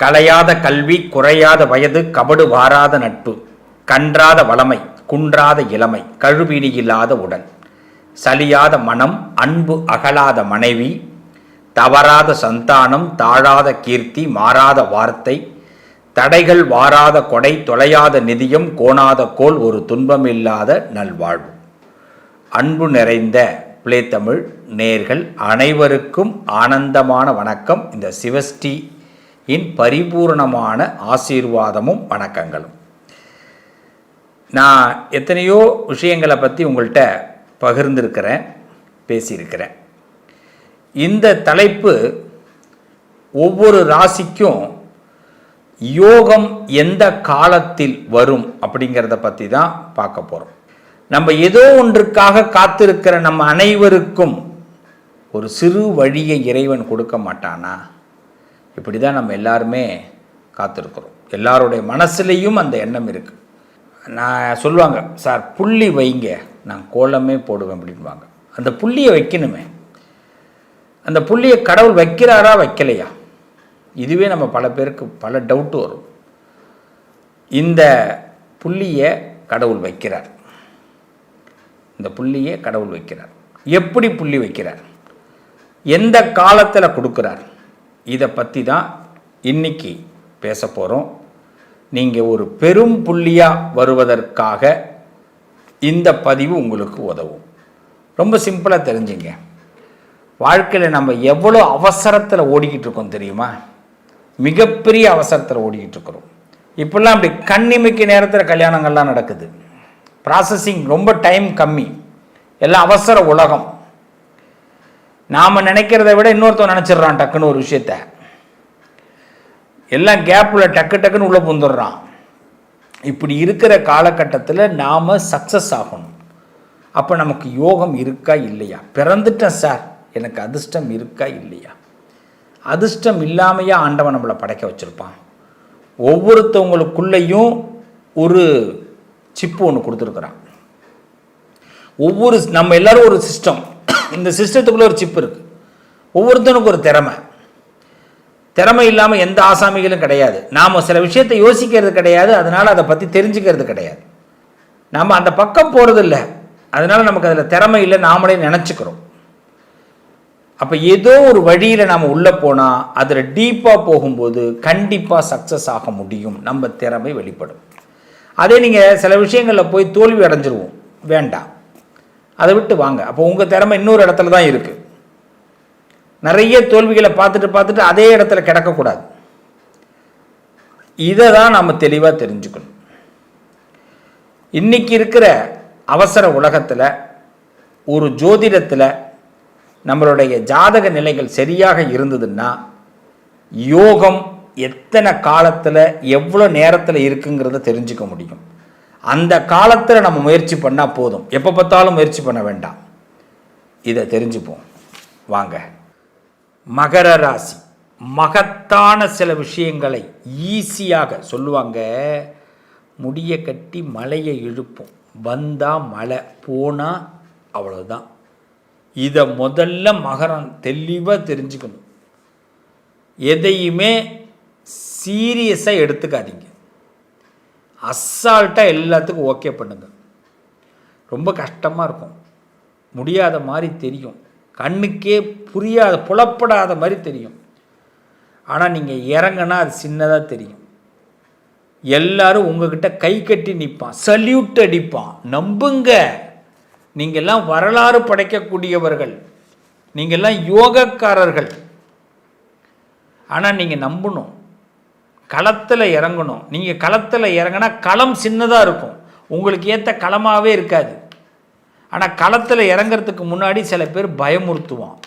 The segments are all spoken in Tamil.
கலையாத கல்வி குறையாத வயது கபடு வாராத நட்பு கன்றாத வளமை குன்றாத இளமை கழுவினி இல்லாத உடல் சலியாத மனம் அன்பு அகலாத மனைவி தவறாத சந்தானம் தாழாத கீர்த்தி மாறாத வார்த்தை தடைகள் வாராத கொடை தொலையாத நிதியம் கோணாத கோல் ஒரு துன்பமில்லாத நல்வாழ்வு. அன்பு நிறைந்த பிளே தமிழ் நேர்கள் அனைவருக்கும் ஆனந்தமான வணக்கம். இந்த சிவஸ்ரீ இன் பரிபூர்ணமான ஆசீர்வாதமும் வணக்கங்களும். நான் எத்தனையோ விஷயங்களை பற்றி உங்கள்கிட்ட பகிர்ந்திருக்கிறேன் பேசியிருக்கிறேன். இந்த தலைப்பு ஒவ்வொரு ராசிக்கும் யோகம் எந்த காலத்தில் வரும் அப்படிங்கிறத பற்றி தான் பார்க்க போகிறோம் நம்ம ஏதோ ஒன்றுக்காக காத்திருக்கிற நம்ம அனைவருக்கும் ஒரு சிறு வழியை இறைவன் கொடுக்க மாட்டானா? இப்படி தான் நம்ம எல்லாருமே காத்திருக்கிறோம். எல்லாருடைய மனசுலேயும் அந்த எண்ணம் இருக்குது நான் சொல்லுவாங்க சார் புள்ளி வைங்க நான் கோலமே போடுவேன் அப்படின்வாங்க அந்த புள்ளியை வைக்கணுமே. அந்த புள்ளியை கடவுள் வைக்கிறாரா வைக்கலையா? இதுவே நம்ம பல பேருக்கு பல டவுட்டு வரும். இந்த புள்ளியை கடவுள் வைக்கிறார். இந்த புள்ளியை கடவுள் வைக்கிறார். எப்படி புள்ளி வைக்கிறார்? எந்த காலத்தில் கொடுக்குறார்? இதை பற்றி தான் இன்னைக்கு பேச போகிறோம் நீங்கள் ஒரு பெரும் புள்ளியாக வருவதற்காக இந்த பதிவு உங்களுக்கு உதவும். ரொம்ப சிம்பிளாக தெரிஞ்சுங்க. வாழ்க்கையில் நம்ம எவ்வளோ அவசரத்தில் ஓடிக்கிட்டு இருக்கோம் தெரியுமா? மிகப்பெரிய அவசரத்தில் ஓடிக்கிட்டு இருக்கிறோம். இப்போல்லாம் அப்படி கண்ணிமைக்கு நேரத்தில் கல்யாணங்கள்லாம் நடக்குது. ப்ராசஸிங் ரொம்ப டைம் கம்மி. எல்லாம் அவசர உலகம். நாம் நினைக்கிறத விட இன்னொருத்தன் நினச்சிடுறான் டக்குன்னு ஒரு விஷயத்த. எல்லாம் கேப்பில் டக்கு டக்குன்னு உள்ளே புந்துடுறான். இப்படி இருக்கிற காலகட்டத்தில் நாம் சக்ஸஸ் ஆகணும். அப்போ நமக்கு யோகம் இருக்கா இல்லையா? பிறந்துட்டேன் சார். எனக்கு அதிர்ஷ்டம் இருக்கா இல்லையா? அதிர்ஷ்டம் இல்லாமையா ஆண்டவன் நம்மளை படைக்க வச்சுருப்பான். ஒவ்வொருத்தவங்களுக்குள்ளேயும் ஒரு சிப்பு ஒன்று கொடுத்துருக்குறான். ஒவ்வொரு நம்ம எல்லாரும் ஒரு சிஸ்டம் இந்த சிஸ்டத்துக்குள்ளே ஒரு சிப் இருக்குது ஒவ்வொருத்தனுக்கும் ஒரு திறமை. திறமை இல்லாமல் எந்த ஆசாமிகளும் கிடையாது. நாம் சில விஷயத்தை யோசிக்கிறது கிடையாது. அதனால் அதை பற்றி தெரிஞ்சுக்கிறது கிடையாது. நம்ம அந்த பக்கம் போகிறதில்ல அதனால் நமக்கு அதில் திறமை இல்லை நாமளே நினச்சிக்கிறோம். அப்போ ஏதோ ஒரு வழியில் நாம் உள்ளே போனால் அதில் டீப்பாக போகும்போது கண்டிப்பாக சக்ஸஸ் ஆக முடியும். நம்ம திறமை வெளிப்படும். அதே நீங்கள் சில விஷயங்களில் போய் தோல்வி அடைஞ்சிருவோம். வேண்டாம். அதை விட்டு வாங்க. அப்போ உங்கள் திறமை இன்னொரு இடத்துல தான் இருக்குது நிறைய தோல்விகளை பார்த்துட்டு பார்த்துட்டு அதே இடத்துல கிடக்கக்கூடாது. இதை தான் நாம் தெளிவாக தெரிஞ்சுக்கணும். இன்றைக்கி இருக்கிற அவசர உலகத்தில் ஒரு ஜோதிடத்தில் நம்மளுடைய ஜாதக நிலைகள் சரியாக இருந்ததுன்னா யோகம் எத்தனை காலத்தில் எவ்வளோ நேரத்தில் இருக்குங்கிறத தெரிஞ்சுக்க முடியும். அந்த காலத்தில் நம்ம முயற்சி பண்ணால் போதும். எப்போ பார்த்தாலும் முயற்சி பண்ண வேண்டாம். இதை தெரிஞ்சுப்போம். வாங்க. மகர ராசி. மகத்தான சில விஷயங்களை ஈஸியாக சொல்லுவாங்க. முடியை கட்டி மலையை இழுப்போம். வந்தால் மழை போனால் அவ்வளோதான் இதை முதல்ல மகரம் தெளிவாக தெரிஞ்சுக்கணும். எதையுமே சீரியஸாக எடுத்துக்காதீங்க. அசால்ட்டாக எல்லாத்துக்கும் ஓகே பண்ணுங்கள் ரொம்ப கஷ்டமாக இருக்கும். முடியாத மாதிரி தெரியும். கண்ணுக்கே புரியாத புலப்படாத மாதிரி தெரியும். ஆனால் நீங்கள் இறங்கினா அது சின்னதாக தெரியும். எல்லாரும் உங்ககிட்ட கை கட்டி நிற்பான் சல்யூட் அடிப்பான். நம்புங்க. நீங்கள்லாம் வரலாறு படைக்கக்கூடியவர்கள். நீங்கள்லாம் யோகக்காரர்கள். ஆனால் நீங்கள் நம்பணும். களத்தில் இறங்கணும். நீங்கள் களத்தில் இறங்கினா களம் சின்னதாக இருக்கும். உங்களுக்கு ஏற்ற களமாகவே இருக்காது. ஆனால் களத்தில் இறங்கிறதுக்கு முன்னாடி சில பேர் பயமுறுத்துவான்.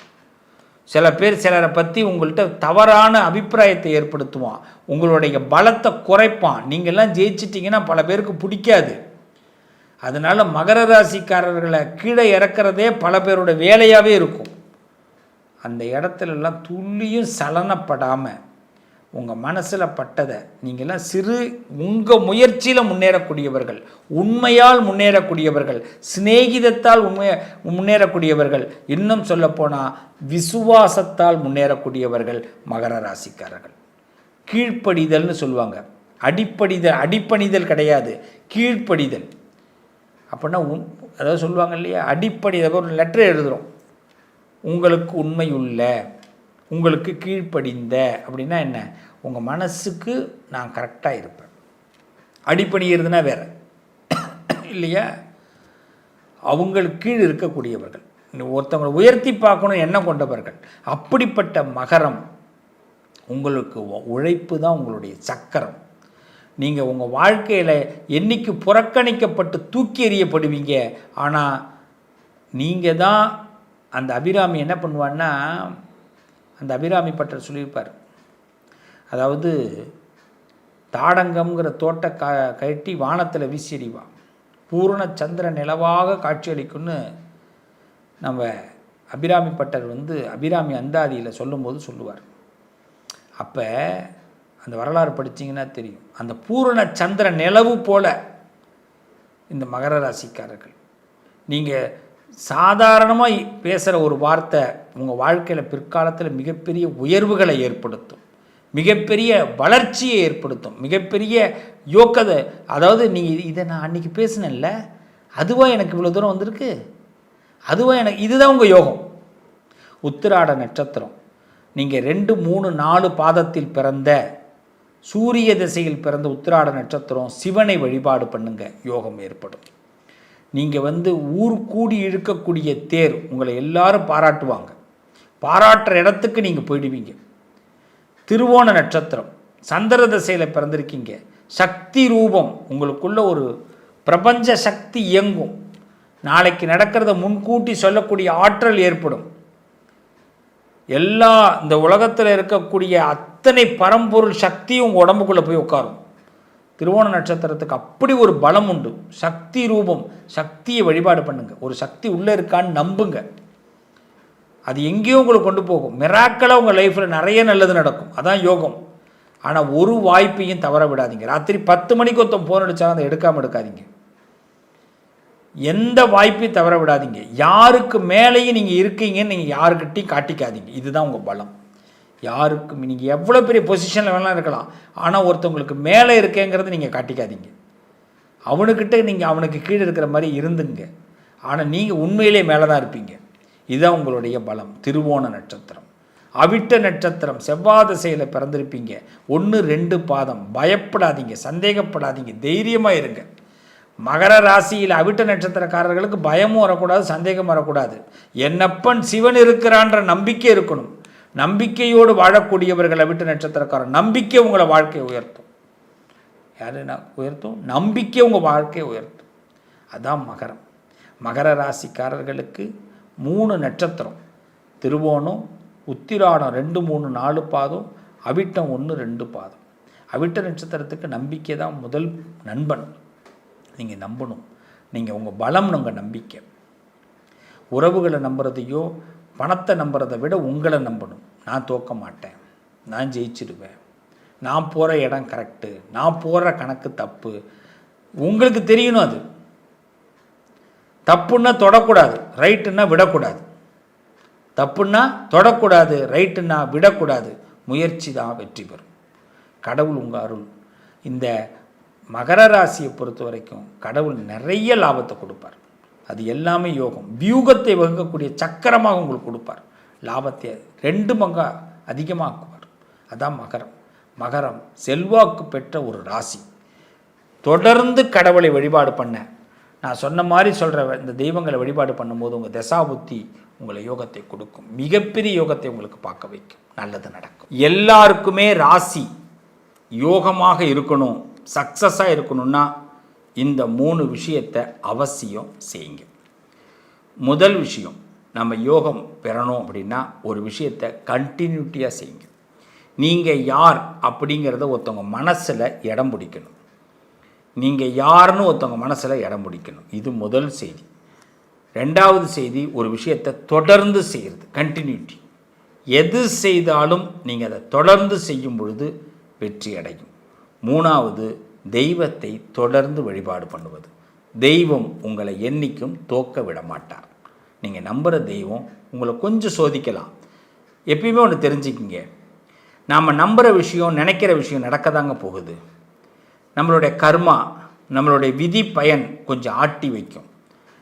சில பேர் சிலரை பற்றி உங்கள்கிட்ட தவறான அபிப்பிராயத்தை ஏற்படுத்துவான். உங்களுடைய பலத்தை குறைப்பான். நீங்கள்லாம் ஜெயிச்சிட்டிங்கன்னா பல பேருக்கு பிடிக்காது. அதனால் மகர ராசிக்காரர்களை கீழே இறக்கிறதே பல பேரோட வேலையாகவே இருக்கும். அந்த இடத்துலலாம் துள்ளியும் சலனப்படாமல் உங்கள் மனசில் பட்டதை நீங்கள்லாம் சிறு உங்கள் முயற்சியில் முன்னேறக்கூடியவர்கள் உண்மையால் முன்னேறக்கூடியவர்கள் சிநேகிதத்தால் உண்மை முன்னேறக்கூடியவர்கள் இன்னும் சொல்லப்போனால் விசுவாசத்தால் முன்னேறக்கூடியவர்கள் மகர ராசிக்காரர்கள். கீழ்ப்படிதல்னு சொல்லுவாங்க. அடிப்படிதல் அடிப்பணிதல் கிடையாது. கீழ்ப்படிதல். அப்படின்னா உன் அதாவது சொல்லுவாங்க இல்லையா? அடிப்படி ஒரு லெட்டர் எழுதுகிறோம் உங்களுக்கு உண்மை உள்ள உங்களுக்கு கீழ்ப்படிந்த அப்படின்னா என்ன? உங்கள் மனசுக்கு நான் கரெக்டாக இருப்பேன். அடிப்பணிகிறதுனா வேற. இல்லையா? அவங்களுக்கு கீழ் இருக்கக்கூடியவர்கள். ஒருத்தவங்களை உயர்த்தி பார்க்கணும் எண்ணம் கொண்டவர்கள். அப்படிப்பட்ட மகரம் உங்களுக்கு உழைப்பு தான் உங்களுடைய சக்கரம். நீங்கள் உங்கள் வாழ்க்கையில் என்னைக்கு புறக்கணிக்கப்பட்டு தூக்கி எறியப்படுவீங்க ஆனால் நீங்கள் தான் அந்த அபிராமி என்ன பண்ணுவான்னா அந்த அபிராமி பட்டர் சொல்லியிருப்பார். அதாவது தாடங்கம்ங்கிற தோட்ட க கட்டி வானத்தில் வீசியறிவா பூரண சந்திர நிலவாக காட்சியளிக்கும்னு நம்ம அபிராமி பட்டர் வந்து அபிராமி அந்தாதியில் சொல்லும்போது சொல்லுவார். அப்போ அந்த வரலாறு படிச்சீங்கன்னா தெரியும். அந்த பூரண சந்திர நிலவு போல இந்த மகர ராசிக்காரர்கள். நீங்கள் சாதாரணமாக பேசுகிற ஒரு வார்த்தை உங்கள் வாழ்க்கையில் பிற்காலத்தில் மிகப்பெரிய உயர்வுகளை ஏற்படுத்தும். மிகப்பெரிய வளர்ச்சியை ஏற்படுத்தும். மிகப்பெரிய யோக்கதை அதாவது நீங்கள் இதை நான் அன்றைக்கி பேசினேன்ல அதுவாக எனக்கு இவ்வளோ தூரம் வந்திருக்கு? அதுவாக எனக்கு இதுதான் உங்கள் யோகம். உத்திராட நட்சத்திரம். நீங்கள் ரெண்டு மூணு நாலு பாதத்தில் பிறந்த சூரிய திசையில் பிறந்த உத்திராட நட்சத்திரம் சிவனை வழிபாடு பண்ணுங்கள் யோகம் ஏற்படும். நீங்கள் வந்து ஊர் கூடி இழுக்கக்கூடிய தேர் உங்களை எல்லாரும் பாராட்டுவாங்க. பாராட்டுற இடத்துக்கு நீங்கள் போயிடுவீங்க. திருவோண நட்சத்திரம் சந்திர திசையில் பிறந்திருக்கீங்க. சக்தி ரூபம் உங்களுக்குள்ள ஒரு பிரபஞ்ச சக்தி இயங்கும். நாளைக்கு நடக்கிறத முன்கூட்டி சொல்லக்கூடிய ஆற்றல் ஏற்படும். எல்லா இந்த உலகத்தில் இருக்கக்கூடிய அத்தனை பரம்பொருள் சக்தியும் உங்கள் உடம்புக்குள்ளே போய் உட்காரும். திருவோண நட்சத்திரத்துக்கு அப்படி ஒரு பலம் உண்டு. சக்தி ரூபம் சக்தியை வழிபாடு பண்ணுங்க. ஒரு சக்தி உள்ளே இருக்கான்னு நம்புங்க. அது எங்கேயோ உங்களை கொண்டு போகும். மிராக்களாக உங்கள் லைஃப்பில் நிறைய நல்லது நடக்கும். அதான் யோகம். ஆனால் ஒரு வாய்ப்பையும் தவற விடாதீங்க. ராத்திரி பத்து மணிக்கு ஒருத்தன் ஃபோன் அடித்தாலும் அதை எடுக்காமல் எடுக்காதீங்க. எந்த வாய்ப்பையும் தவற விடாதீங்க. யாருக்கு மேலேயும் நீங்கள் இருக்கீங்கன்னு நீங்கள் யாருக்கிட்டையும் காட்டிக்காதீங்க. இதுதான் உங்கள் பலம். யாருக்கும் நீங்கள் எவ்வளோ பெரிய பொசிஷனில் வேணாலும் இருக்கலாம். ஆனால் ஒருத்தவங்களுக்கு மேலே இருக்கேங்கிறது நீங்கள் காட்டிக்காதீங்க. அவனுக்கிட்ட நீங்கள் அவனுக்கு கீழே இருக்கிற மாதிரி இருந்துங்க. ஆனால் நீங்கள் உண்மையிலே மேலே தான் இருப்பீங்க. இதுதான் உங்களுடைய பலம். திருவோண நட்சத்திரம். அவிட்ட நட்சத்திரம். செவ்வாய் திசையில் பிறந்திருப்பீங்க. ஒன்று ரெண்டு பாதம். பயப்படாதீங்க. சந்தேகப்படாதீங்க. தைரியமாக இருங்க. மகர ராசியில் அவிட்ட நட்சத்திரக்காரர்களுக்கு பயமும் வரக்கூடாது சந்தேகம் வரக்கூடாது. என்னப்பன் சிவன் இருக்கிறான்ற நம்பிக்கை இருக்கணும். நம்பிக்கையோடு வாழக்கூடியவர்கள் அவிட்ட நட்சத்திரக்காரர் நம்பிக்கை உங்களை வாழ்க்கையை உயர்த்தும். யாரு? உயர்த்தும்? நம்பிக்கை உங்கள் வாழ்க்கையை உயர்த்தும். அதான் மகரம். மகர ராசிக்காரர்களுக்கு மூணு நட்சத்திரம். திருவோணம் உத்திராடம் ரெண்டு மூணு நாலு பாதம் அவிட்டம் ஒன்று ரெண்டு பாதம். அவிட்ட நட்சத்திரத்துக்கு நம்பிக்கை தான் முதல் நண்பன். நீங்கள் நம்பணும். நீங்கள் உங்கள் பலம் உங்கள் நம்பிக்கை. உறவுகளை நம்புறதையோ பணத்தை நம்புறதை விட உங்களை நம்பணும். நான் தோக்க மாட்டேன். நான் ஜெயிச்சிடுவேன். நான் போகிற இடம் கரெக்டு நான் போகிற கணக்கு தப்பு. உங்களுக்கு தெரியணும் அது. தப்புன்னா தொடக்கூடாது. ரைட்டுன்னா விடக்கூடாது. தப்புன்னா தொடக்கூடாது. ரைட்டுன்னா விடக்கூடாது. முயற்சி தான் வெற்றி பெறும். கடவுள் உங்கள் அருள். இந்த மகர ராசியை பொறுத்த வரைக்கும் கடவுள் நிறைய லாபத்தை கொடுப்பார். அது எல்லாமே யோகம். வியூகத்தை வகுக்கக்கூடிய சக்கரமாக உங்களுக்கு கொடுப்பார். லாபத்தை ரெண்டு மங்கா அதிகமாக்குவார். அதான் மகரம். மகரம் செல்வாக்கு பெற்ற ஒரு ராசி. தொடர்ந்து கடவுளை வழிபாடு பண்ண. நான் சொன்ன மாதிரி சொல்கிற இந்த தெய்வங்களை வழிபாடு பண்ணும்போது உங்கள் தசாபுத்தி உங்களை யோகத்தை கொடுக்கும். மிகப்பெரிய யோகத்தை உங்களுக்கு பார்க்க வைக்கும். நல்லது நடக்கும். எல்லாருக்குமே ராசி யோகமாக இருக்கணும். சக்ஸஸாக இருக்கணும்னா இந்த மூணு விஷயத்தை அவசியம் செய்யுங்க. முதல் விஷயம் நம்ம யோகம் பெறணும் அப்படின்னா ஒரு விஷயத்தை கண்டினியூட்டியாக செய்யுங்க. நீங்கள் யார் அப்படிங்கிறத ஒருத்தவங்க மனசில் இடம் பிடிக்கணும். நீங்கள் யாருன்னு ஒருத்தவங்க மனசில் இடம் பிடிக்கணும். இது முதல் செய்தி. ரெண்டாவது செய்தி ஒரு விஷயத்தை தொடர்ந்து செய்கிறது கண்டினியூட்டி எது செய்தாலும் நீங்கள் அதை தொடர்ந்து செய்யும் பொழுது வெற்றி அடையும். மூணாவது தெய்வத்தை தொடர்ந்து வழிபாடு பண்ணுவது. தெய்வம் உங்களை என்றைக்கும் தோக்க விட மாட்டார். நீங்கள் நம்புகிற தெய்வம் உங்களை கொஞ்சம் சோதிக்கலாம். எப்பயுமே ஒன்று தெரிஞ்சுக்கிங்க. நாம் நம்புகிற விஷயம் நினைக்கிற விஷயம் நடக்க தாங்க போகுது. நம்மளுடைய கர்மா நம்மளுடைய விதி பயன் கொஞ்சம் ஆட்டி வைக்கும்.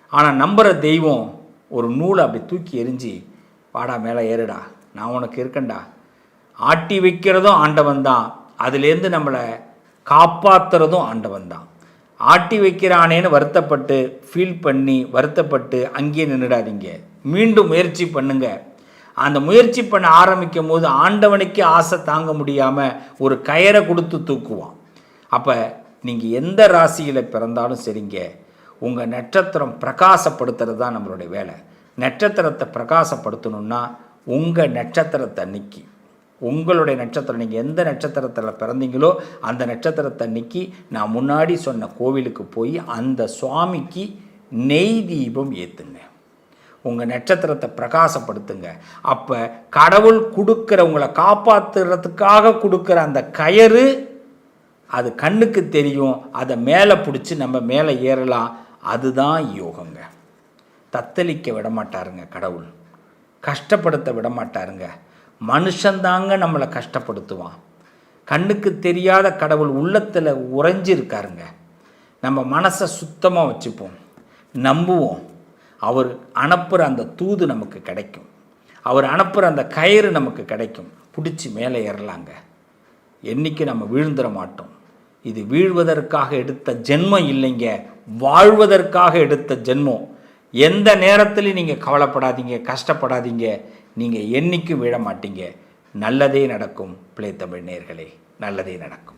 ஆனால் நம்புகிற தெய்வம் ஒரு நூலை அப்படி தூக்கி எரிஞ்சு வாடா மேலே ஏறுடா. நான் உனக்கு இருக்கேன்டா. ஆட்டி வைக்கிறதும் ஆண்டவன் தான். அதுலேருந்து நம்மளை காப்பாற்றுறதும் ஆண்டவன் தான். ஆட்டி வைக்கிறானேன்னு வருத்தப்பட்டு ஃபீல் பண்ணி வருத்தப்பட்டு அங்கேயே நின்றுடாதீங்க மீண்டும் முயற்சி பண்ணுங்க. அந்த முயற்சி பண்ண ஆரம்பிக்கும் போது ஆண்டவனுக்கே ஆசை தாங்க முடியாமல் ஒரு கயரை கொடுத்து தூக்குவான். அப்போ நீங்கள் எந்த ராசியில் பிறந்தாலும் சரிங்க. உங்கள் நட்சத்திரம் பிரகாசப்படுத்துறது தான் நம்மளுடைய வேலை. நட்சத்திரத்தை பிரகாசப்படுத்தணும்னா உங்கள் நட்சத்திரத்தை அன்னைக்கு உங்களுடைய நட்சத்திரம் நீங்கள் எந்த நட்சத்திரத்தில் பிறந்தீங்களோ அந்த நட்சத்திரத்தை அன்னைக்கு நான் முன்னாடி சொன்ன கோவிலுக்கு போய் அந்த சுவாமிக்கு நெய் தீபம் ஏற்றுங்க உங்கள் நட்சத்திரத்தை பிரகாசப்படுத்துங்க. அப்போ கடவுள் கொடுக்குற உங்களை காப்பாற்றுறதுக்காக கொடுக்குற அந்த கயறு அது கண்ணுக்கு தெரியும் அதை மேலே பிடிச்சி நம்ம மேலே ஏறலாம். அதுதான் யோகங்க. தத்தளிக்க விடமாட்டாருங்க கடவுள். கஷ்டப்படுத்த விட மாட்டாருங்க மனுஷந்தாங்க நம்மளை கஷ்டப்படுத்துவான். கண்ணுக்கு தெரியாத கடவுள் உள்ளத்தில் உறைஞ்சிருக்காருங்க. நம்ம மனசை சுத்தமாக வச்சுப்போம். நம்புவோம். அவர் அனுப்புகிற அந்த தூது நமக்கு கிடைக்கும். அவர் அனுப்புகிற அந்த கயிறு நமக்கு கிடைக்கும். பிடிச்சி மேலே ஏறலாங்க. என்றைக்கு நம்ம வீழ்ந்துட மாட்டோம். இது வீழ்வதற்காக எடுத்த ஜென்மம் இல்லைங்க. வாழ்வதற்காக எடுத்த ஜென்மம். எந்த நேரத்துலையும் நீங்கள் கவலைப்படாதீங்க கஷ்டப்படாதீங்க. நீங்கள் என்னைக்கும் விழ மாட்டீங்க நல்லதே நடக்கும் பிள்ளை தமிழ் நேர்களே. நல்லதே நடக்கும்.